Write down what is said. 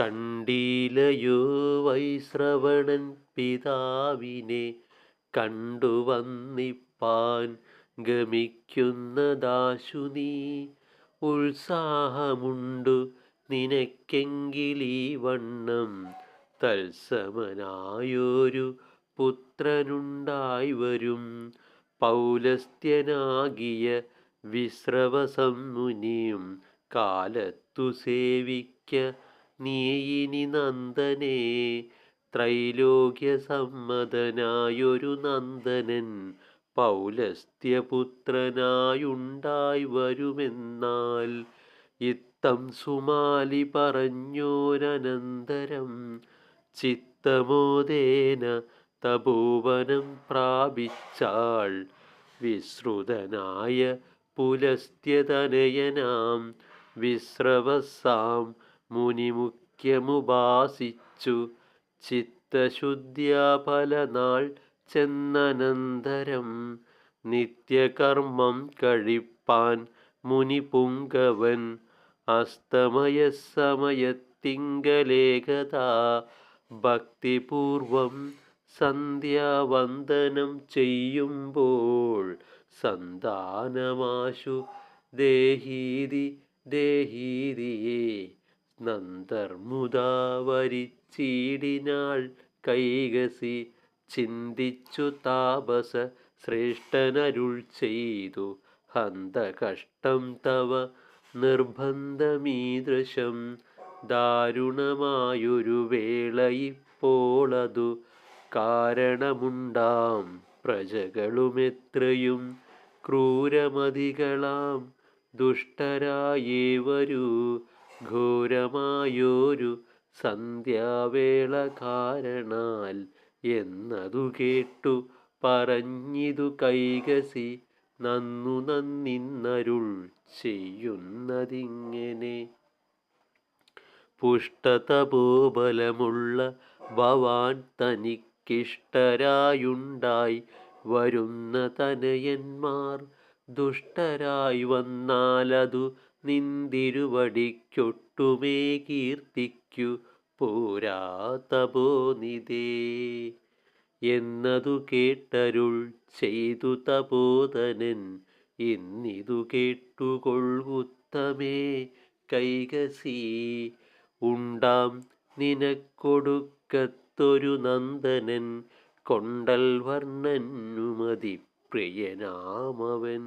കണ്ടീലയോ വൈശ്രവണൻ പിതാവിനെ കണ്ടുവന്നിപ്പാൻ ഗമിക്കുന്നദാശു നീ ഉത്സാഹമുണ്ടു നിനക്കെങ്കിലീ വണ്ണം. തത്സമനായൊരു പുത്രനുണ്ടായി വരും. പൗലസ്ത്യനാകിയ വിശ്രവസംമുനിയും കാലത്തു സേവിക്ക നീയിനി നന്ദനെ. ത്രൈലോക്യസമ്മതനായൊരു നന്ദനൻ പൗലസ്ത്യപുത്രനായുണ്ടായി വരുമെന്നാൽ ഇത്തം സുമാലി പറഞ്ഞോരനന്തരം ചിത്തമോദേന തപോവനം പ്രാപിച്ചാൾ വിശ്രുതനായ പുലസ്ത്യതനയനാം വിശ്രവസാം മുനിമുഖ്യമുപാസിച്ചു. ചിത്തശുദ്ധ്യാ ഫലനാൾ ചെന്നനന്തരം നിത്യകർമ്മം കഴിപ്പാൻ മുനിപുങ്കവൻ. അസ്തമയസമയത്തിങ്കലേകതാ ഭക്തിപൂർവം സന്ധ്യാവന്ദനം ചെയ്യുമ്പോൾ സന്താനമാശു ദേഹീതി ദേഹീതിയെ. നന്ദർമുദാ വരിച്ചീടിനാൾ കൈകസി ചിന്തിച്ചു താപസ ശ്രേഷ്ഠനരുൾ ചെയ്തു ഹന്ത കഷ്ടം തവ നിർബന്ധമീദൃശം ദാരുണമായൊരു വേളയിപ്പോളതു കാരണമുണ്ടാം പ്രജകളുമെത്രയും ക്രൂരമതികളാം ദുഷ്ടരായേവരു ഘോരമായോരു സന്ധ്യാവേള കാരണാൽ എന്നതു കേട്ടു പറഞ്ഞിതു കൈകസി നന്നു നന്നിന്നരുൾ ചെയ്യുന്നതിങ്ങനെ. പുഷ്ടതപോബലമുള്ള ഭവാൻ തനിക്കിഷ്ടരായുണ്ടായി വരുന്ന തനയന്മാർ ദുഷ്ടരായി വന്നാലതു നിന്തിരുവടിക്കൊട്ടുമേ കീർത്തിക്കു പോരാതപോ നിതേ എന്നതു കേട്ടരുൾ ചെയ്തു തപോധനൻ എന്നിതു കേട്ടുകൊള്ളുത്തമേ കൈകസി. ഉണ്ടാം നിനക്കൊടുക്കത്തൊരു നന്ദനൻ കൊണ്ടൽ വർണനുമതി പ്രിയനാമവൻ